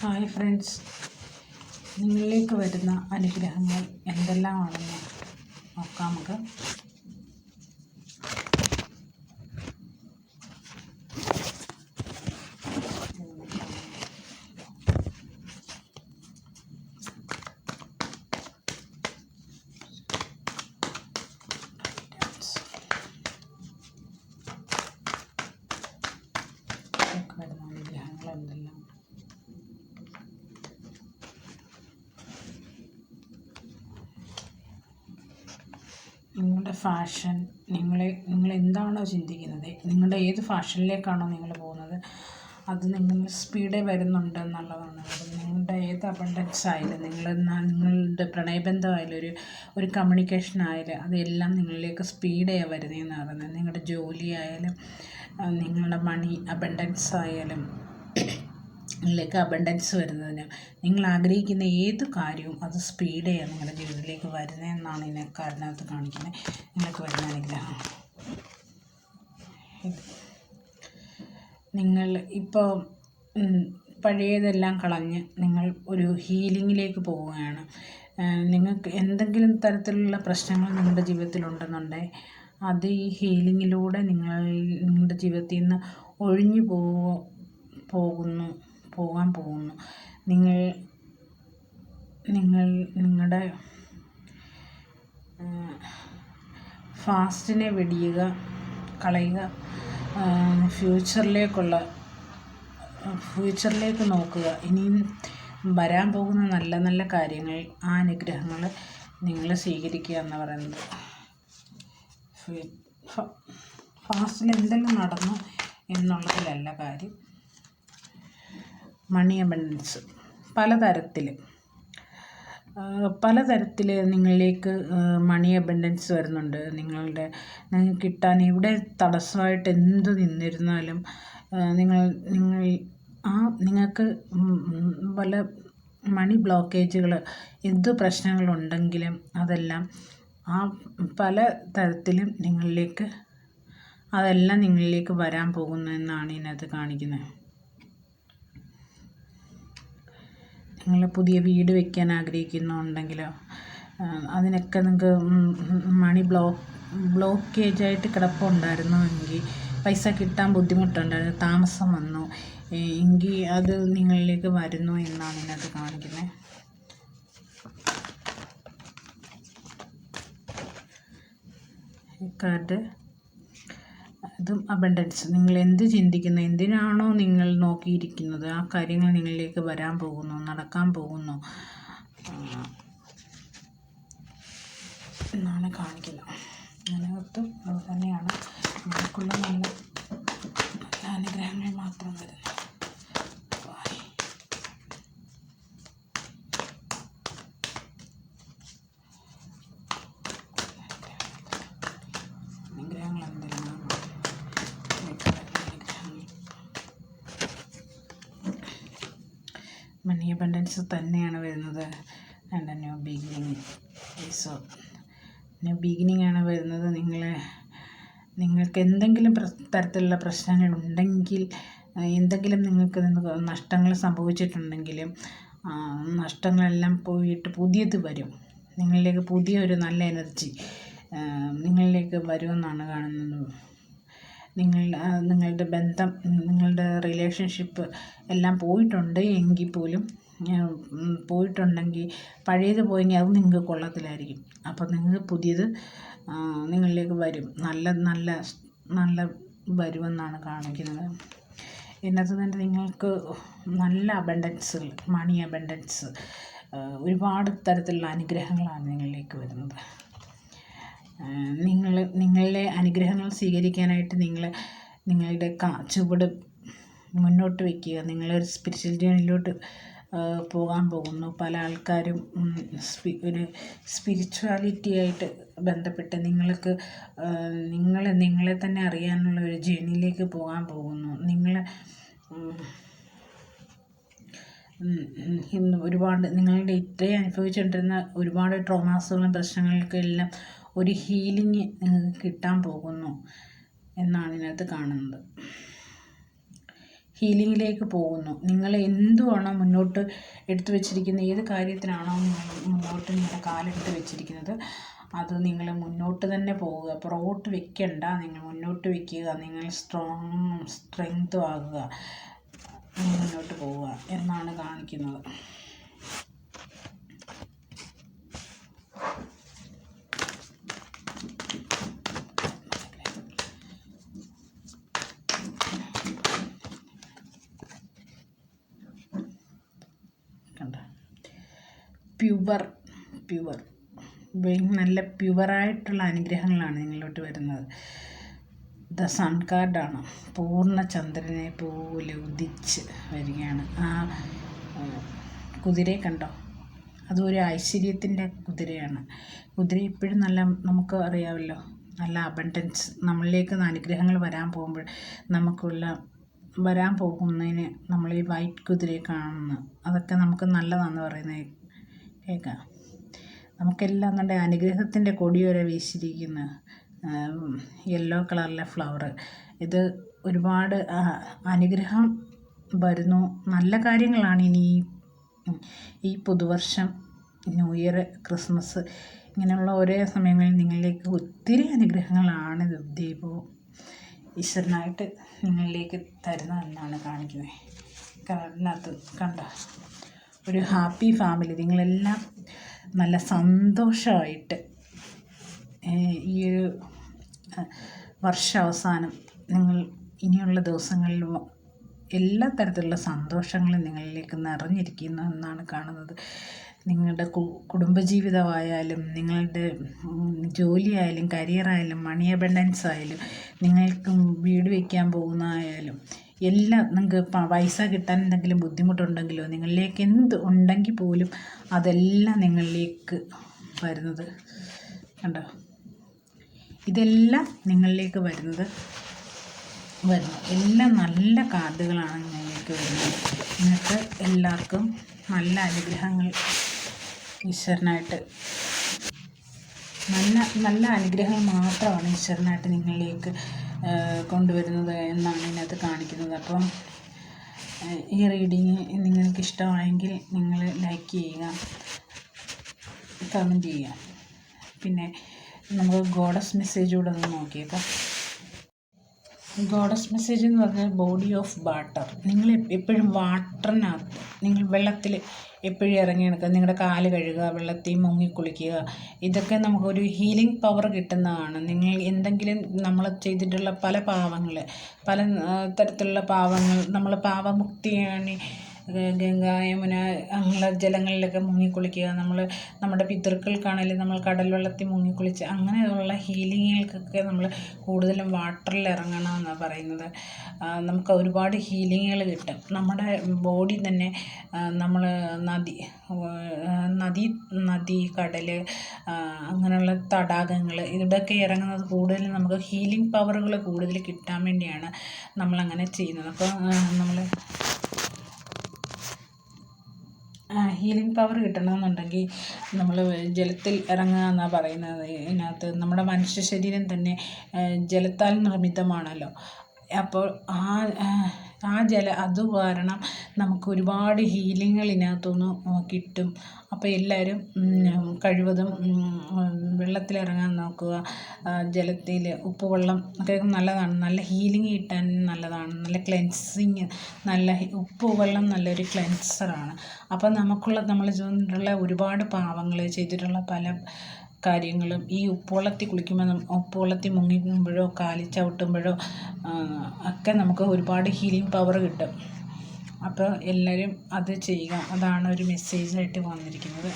Hi friends. നിങ്ങളിലേക്ക് വരുന്ന അനുഗ്രഹങ്ങൾ എന്തെല്ലാമാണെന്ന് നോക്കാം നമുക്ക് നിങ്ങളിലേക്ക് വരുന്ന അനുഗ്രഹങ്ങൾ എന്തെല്ലാം നിങ്ങളുടെ ഫാഷൻ നിങ്ങളെ നിങ്ങൾ എന്താണോ ചിന്തിക്കുന്നത് നിങ്ങളുടെ ഏത് ഫാഷനിലേക്കാണോ നിങ്ങൾ പോകുന്നത് അത് നിങ്ങൾ സ്പീഡേ വരുന്നുണ്ട് എന്നുള്ളതാണ് നിങ്ങളുടെ ഏത് അബണ്ടൻസ് ആയാലും നിങ്ങൾ നിങ്ങളുടെ പ്രണയബന്ധമായാലും ഒരു ഒരു കമ്മ്യൂണിക്കേഷൻ ആയാലും അതെല്ലാം നിങ്ങളിലേക്ക് സ്പീഡേ വരുന്നതെന്ന് പറയുന്നത്. നിങ്ങളുടെ ജോലി ആയാലും നിങ്ങളുടെ മണി അബണ്ടൻസ് ആയാലും നിങ്ങളിലേക്ക് അബണ്ടൻസ് വരുന്നതിന്. നിങ്ങൾ ആഗ്രഹിക്കുന്ന ഏത് കാര്യവും അത് സ്പീഡേ നിങ്ങളുടെ ജീവിതത്തിലേക്ക് വരുന്നതെന്നാണ് ഇതിനെ കാരണത്ത് കാണിക്കുന്നത്. നിങ്ങൾക്ക് വരുന്ന അനുഗ്രഹം. നിങ്ങൾ ഇപ്പോൾ പഴയതെല്ലാം കളഞ്ഞ് നിങ്ങൾ ഒരു ഹീലിങ്ങിലേക്ക് പോവുകയാണ്. നിങ്ങൾക്ക് എന്തെങ്കിലും തരത്തിലുള്ള പ്രശ്നങ്ങൾ നിങ്ങളുടെ ജീവിതത്തിലുണ്ടെന്നുണ്ടെങ്കിൽ അത് ഈ ഹീലിങ്ങിലൂടെ നിങ്ങൾ നിങ്ങളുടെ ജീവിതത്തിൽ നിന്ന് ഒഴിഞ്ഞു പോകുന്നു. പോകാൻ പോകുന്നു. നിങ്ങൾ നിങ്ങൾ നിങ്ങളുടെ ഫാസ്റ്റിനെ വെടിയുക കളയുക ഫ്യൂച്ചറിലേക്കുള്ള ഫ്യൂച്ചറിലേക്ക് നോക്കുക. ഇനിയും വരാൻ പോകുന്ന നല്ല നല്ല കാര്യങ്ങൾ ആ അനുഗ്രഹങ്ങൾ നിങ്ങൾ സ്വീകരിക്കുക എന്ന് പറയുന്നത്. ഫാസ്റ്റിൽ എന്തെല്ലാം നടന്നു എന്നുള്ളതിലല്ല കാര്യം. മണി അബണ്ടൻസ് പലതരത്തിൽ. പലതരത്തിൽ നിങ്ങളിലേക്ക് മണി അബണ്ടൻസ് വരുന്നുണ്ട്. നിങ്ങളുടെ നിങ്ങൾക്ക് കിട്ടാൻ ഇവിടെ തടസ്സമായിട്ട് എന്ത് നിന്നിരുന്നാലും നിങ്ങൾ നിങ്ങൾ ആ നിങ്ങൾക്ക് പല മണി ബ്ലോക്കേജുകൾ എന്ത് പ്രശ്നങ്ങളുണ്ടെങ്കിലും അതെല്ലാം ആ പല തരത്തിലും നിങ്ങളിലേക്ക് അതെല്ലാം നിങ്ങളിലേക്ക് വരാൻ പോകുന്നു എന്നാണ് ഇതിനകത്ത് കാണിക്കുന്നത്. നിങ്ങൾ പുതിയ വീട് വെക്കാൻ ആഗ്രഹിക്കുന്നുണ്ടെങ്കിലോ അതിനൊക്കെ നിങ്ങൾക്ക് മണി ബ്ലോക്ക് ആയിട്ട് കിടപ്പുണ്ടായിരുന്നുവെങ്കിൽ പൈസ കിട്ടാൻ ബുദ്ധിമുട്ടുണ്ടായിരുന്നു താമസം വന്നു. എങ്കിൽ അത് നിങ്ങളിലേക്ക് വരുന്നു എന്നാണ് ഇതിനകത്ത് കാണിക്കുന്നത് കാർഡ് അതും അബണ്ടൻസ് നിങ്ങൾ എന്ത് ചിന്തിക്കുന്നു എന്തിനാണോ നിങ്ങൾ നോക്കിയിരിക്കുന്നത് ആ കാര്യങ്ങൾ നിങ്ങളിലേക്ക് വരാൻ പോകുന്നു നടക്കാൻ പോകുന്നു. എന്നാണ് കാണിക്കുന്നത്. അതിനകത്തും അത് തന്നെയാണ് നമുക്കുള്ള നല്ല നല്ല അനുഗ്രഹങ്ങൾ മാത്രം വരുന്നത് Bye. അനുഗ്രഹങ്ങൾ എന്തെല്ലാം നിങ്ങൾക്ക് വരുന്ന അനുഗ്രഹങ്ങൾ മണി അബണ്ടൻസ് തന്നെയാണ് വരുന്നത്. And new beginning so new beginning ആണ് വരുന്നത്. നിങ്ങളെ നിങ്ങൾക്ക് എന്തെങ്കിലും തരത്തിലുള്ള പ്രശ്നങ്ങൾ ഉണ്ടെങ്കിൽ എന്തെങ്കിലും നിങ്ങൾക്ക് നഷ്ടങ്ങൾ സംഭവിച്ചിട്ടുണ്ടെങ്കിലും നഷ്ടങ്ങളെല്ലാം പോയിട്ട് പുതിയത് വരും. നിങ്ങളിലേക്ക് പുതിയൊരു നല്ല എനർജി നിങ്ങളിലേക്ക് വരുമെന്നാണ് കാണുന്നത്. നിങ്ങൾ നിങ്ങളുടെ ബന്ധം നിങ്ങളുടെ റിലേഷൻഷിപ്പ് എല്ലാം പോയിട്ടുണ്ട് എങ്കിൽ പോലും പോയിട്ടുണ്ടെങ്കിൽ പഴയത് പോയെങ്കിൽ അത് നിങ്ങൾക്ക് കൊള്ളത്തിലായിരിക്കും അപ്പോൾ നിങ്ങൾ പുതിയത് നിങ്ങളിലേക്ക് വരും. നല്ല നല്ല നല്ല വരുമെന്നാണ് കാണിക്കുന്നത്. ഇതിനകത്ത് തന്നെ നിങ്ങൾക്ക് നല്ല അബണ്ടൻസുകൾ മണി അബണ്ടൻസ് ഒരുപാട് തരത്തിലുള്ള അനുഗ്രഹങ്ങളാണ് നിങ്ങളിലേക്ക് വരുന്നത്. നിങ്ങൾ നിങ്ങളുടെ അനുഗ്രഹങ്ങൾ സ്വീകരിക്കാനായിട്ട് നിങ്ങൾ നിങ്ങളുടെ കാ ചുവട് മുന്നോട്ട് വയ്ക്കുക നിങ്ങളൊരു സ്പിരിച്വൽ ജേണിയിലോട്ട് പോകാൻ പോകുന്നു. പല ആൾക്കാരും സ്പി- ഒരു സ്പിരിച്വാലിറ്റി ആയിട്ട് ബന്ധപ്പെട്ട് നിങ്ങൾക്ക് നിങ്ങൾ നിങ്ങളെ തന്നെ അറിയാനുള്ള ഒരു ജേണിയിലേക്ക് പോകാൻ പോകുന്നു. നിങ്ങൾ ഒരുപാട് നിങ്ങളുടെ ഇത്രയും അനുഭവിച്ചുകൊണ്ടിരുന്ന ഒരുപാട് ട്രോമാസുകളും പ്രശ്നങ്ങൾക്കെല്ലാം ഒരു ഹീലിംഗ് കിട്ടാൻ പോകുന്നു എന്നാണ് ഇതിനകത്ത് കാണുന്നത്. ഹീലിങ്ങിലേക്ക് പോകുന്നു. നിങ്ങൾ എന്തുവാണോ മുന്നോട്ട് എടുത്തു വെച്ചിരിക്കുന്ന ഏത് കാര്യത്തിനാണോ മുന്നോട്ട് നിങ്ങളുടെ കാലെടുത്ത് വെച്ചിരിക്കുന്നത് അത് നിങ്ങൾ മുന്നോട്ട് തന്നെ പോവുക പുറകോട്ട് വെക്കണ്ട നിങ്ങൾ മുന്നോട്ട് വെക്കുക നിങ്ങൾ സ്ട്രോങ് സ്ട്രെങ്ത്തും ആകുക മുന്നോട്ട് പോവുക എന്നാണ് കാണിക്കുന്നത് കണ്ട പ്യുവർ പ്യുവർ നല്ല പ്യുവറായിട്ടുള്ള അനുഗ്രഹങ്ങളാണ് നിങ്ങളോട്ട് വരുന്നത്. ദ സൺ കാർഡാണ്. പൂർണ ചന്ദ്രനെ പോലെ ഉദിച്ച് വരികയാണ്. ആ കുതിരയെ കണ്ടോ? അതൊരു ഐശ്വര്യത്തിന്റെ കുതിരയാണ്. കുതിര ഇപ്പോഴും നല്ല നമുക്ക് അറിയാമല്ലോ നല്ല അബണ്ടൻസ് നമ്മളിലേക്ക് അനുഗ്രഹങ്ങൾ വരാൻ പോകുമ്പോൾ നമുക്കുള്ള വരാൻ പോകുന്നതിന് നമ്മൾ ഈ വൈറ്റ് കുതിരയെ കാണുന്നു. അതൊക്കെ നമുക്ക് നല്ലതാണെന്ന് പറയുന്നത് കേൾക്കാം. നമുക്കെല്ലാം നമ്മുടെ അനുഗ്രഹത്തിന്റെ കൊടി വരെ വീശിരിക്കുന്ന യെല്ലോ കളറിലെ ഫ്ലവർ ഇത് ഒരുപാട് അനുഗ്രഹം വരുന്നു. നല്ല കാര്യങ്ങളാണ് ഇനി ഈ പുതുവർഷം ന്യൂ ഇയർ ക്രിസ്മസ് ഇങ്ങനെയുള്ള ഓരോ സമയങ്ങളിൽ നിങ്ങളിലേക്ക് ഒത്തിരി അനുഗ്രഹങ്ങളാണ് ദൈവവും ഈശ്വരനായിട്ട് നിങ്ങളിലേക്ക് തരുന്നതെന്നാണ് കാണിക്കുന്നത്. കാരണത്ത് കണ്ട? ഒരു ഹാപ്പി ഫാമിലി. നിങ്ങളെല്ലാം നല്ല സന്തോഷമായിട്ട് ഈ ഒരു വർഷാവസാനം നിങ്ങൾ ഇനിയുള്ള ദിവസങ്ങളിലും എല്ലാ തരത്തിലുള്ള സന്തോഷങ്ങളും നിങ്ങളിലേക്ക് നിറഞ്ഞിരിക്കുന്നു എന്നാണ് കാണുന്നത്. നിങ്ങളുടെ കുടുംബജീവിതമായാലും നിങ്ങളുടെ ജോലിയായാലും കരിയറായാലും മണി അബണ്ടൻസ് ആയാലും നിങ്ങൾക്ക് വീട് വയ്ക്കാൻ പോകുന്നതായാലും എല്ലാം നിങ്ങൾക്ക് പൈസ കിട്ടാൻ എന്തെങ്കിലും ബുദ്ധിമുട്ടുണ്ടെങ്കിലോ നിങ്ങളിലേക്ക് എന്ത് ഉണ്ടെങ്കിൽ പോലും അതെല്ലാം നിങ്ങളിലേക്ക് വരുന്നത്. കണ്ടോ? ഇതെല്ലാം നിങ്ങളിലേക്ക് വരുന്നത് വരുന്നു. എല്ലാം നല്ല കാർഡുകളാണ് നിങ്ങളിലേക്ക് വരുന്നത്. നിങ്ങൾക്ക് എല്ലാവർക്കും നല്ല അനുഗ്രഹങ്ങൾ ഈശ്വരനായിട്ട് നല്ല നല്ല അനുഗ്രഹങ്ങൾ മാത്രമാണ് ഈശ്വരനായിട്ട് നിങ്ങളിലേക്ക് കൊണ്ടുവരുന്നത് എന്നാണ് ഇതിനകത്ത് കാണിക്കുന്നത്. അപ്പം ഈ റീഡിങ് നിങ്ങൾക്ക് ഇഷ്ടമായെങ്കിൽ നിങ്ങൾ ലൈക്ക് ചെയ്യുക കമന്റ് ചെയ്യുക. പിന്നെ നമുക്ക് ഗോഡസ് മെസ്സേജ് കൂടെ ഒന്ന് നോക്കിയേക്കാം. ഗോഡസ് മെസ്സേജ് എന്ന് പറഞ്ഞാൽ ബോഡി ഓഫ് വാട്ടർ. നിങ്ങൾ എപ്പോഴും വാട്ടറിനകത്ത് നിങ്ങൾ വെള്ളത്തിൽ എപ്പോഴും ഇറങ്ങി നടക്കുക. നിങ്ങളുടെ കാൽ കഴുകുക വെള്ളത്തിൽ മുങ്ങി കുളിക്കുക. ഇതൊക്കെ നമുക്കൊരു ഹീലിംഗ് പവർ കിട്ടുന്നതാണ്. നിങ്ങൾ എന്തെങ്കിലും നമ്മൾ ചെയ്തിട്ടുള്ള പല പാവങ്ങൾ പല തരത്തിലുള്ള പാവങ്ങൾ നമ്മൾ പാവമുക്തിയാണ് ഗംഗ യമുന അങ്ങനെയുള്ള ജലങ്ങളിലൊക്കെ മുങ്ങിക്കുളിക്കുക നമ്മൾ നമ്മുടെ പിതൃക്കൾക്കാണെങ്കിലും നമ്മൾ കടൽ വെള്ളത്തിൽ മുങ്ങിക്കുളിച്ച് അങ്ങനെയുള്ള ഹീലിങ്ങുകൾക്കൊക്കെ നമ്മൾ കൂടുതലും വാട്ടറിൽ ഇറങ്ങണം എന്നാണ് പറയുന്നത് നമുക്ക് ഒരുപാട് ഹീലിങ്ങുകൾ കിട്ടും. നമ്മുടെ ബോഡി തന്നെ നമ്മൾ നദി നദി നദി കടൽ അങ്ങനെയുള്ള തടാകങ്ങൾ ഇവിടെയൊക്കെ ഇറങ്ങുന്നത് കൂടുതലും നമുക്ക് ഹീലിംഗ് പവറുകൾ കൂടുതൽ കിട്ടാൻ വേണ്ടിയാണ് നമ്മളങ്ങനെ ചെയ്യുന്നത്. അപ്പോൾ നമ്മൾ ഹീലിംഗ് പവർ കിട്ടണമെന്നുണ്ടെങ്കിൽ നമ്മൾ ജലത്തിൽ ഇറങ്ങുക എന്നാണ് പറയുന്നത്. ഇതിനകത്ത് നമ്മുടെ മനുഷ്യ ശരീരം തന്നെ ജലത്താൽ നിർമ്മിതമാണല്ലോ. അപ്പോൾ ആ ആ, ജല അത് കാരണം നമുക്ക് ഒരുപാട് ഹീലിങ്ങുകൾ ഇതിനകത്തുനിന്ന് കിട്ടും. അപ്പോൾ എല്ലാവരും കഴിവതും വെള്ളത്തിലിറങ്ങാൻ നോക്കുക. ജലത്തിൽ ഉപ്പുവെള്ളം ഒക്കെ നല്ലതാണ്. നല്ല ഹീലിംഗ് കിട്ടാൻ നല്ലതാണ്. നല്ല ക്ലെൻസിങ് നല്ല ഉപ്പ് ഉപ്പുവെള്ളം നല്ലൊരു ക്ലെൻസറാണ് അപ്പോൾ നമുക്കുള്ള നമ്മൾ ചെയ്തിട്ടുള്ള ഒരുപാട് പാവങ്ങൾ ചെയ്തിട്ടുള്ള പല കാര്യങ്ങളും ഈ ഉപ്പുവെള്ളത്തിൽ കുളിക്കുമ്പോൾ ഉപ്പുവെള്ളത്തിൽ മുങ്ങിക്കുമ്പോഴോ കാലിൽ ചവിട്ടുമ്പോഴോ ഒക്കെ നമുക്ക് ഒരുപാട് ഹീലിംഗ് പവർ കിട്ടും. അപ്പോൾ എല്ലാവരും അത് ചെയ്യുക. അതാണ് ഒരു മെസ്സേജായിട്ട് വന്നിരിക്കുന്നത്.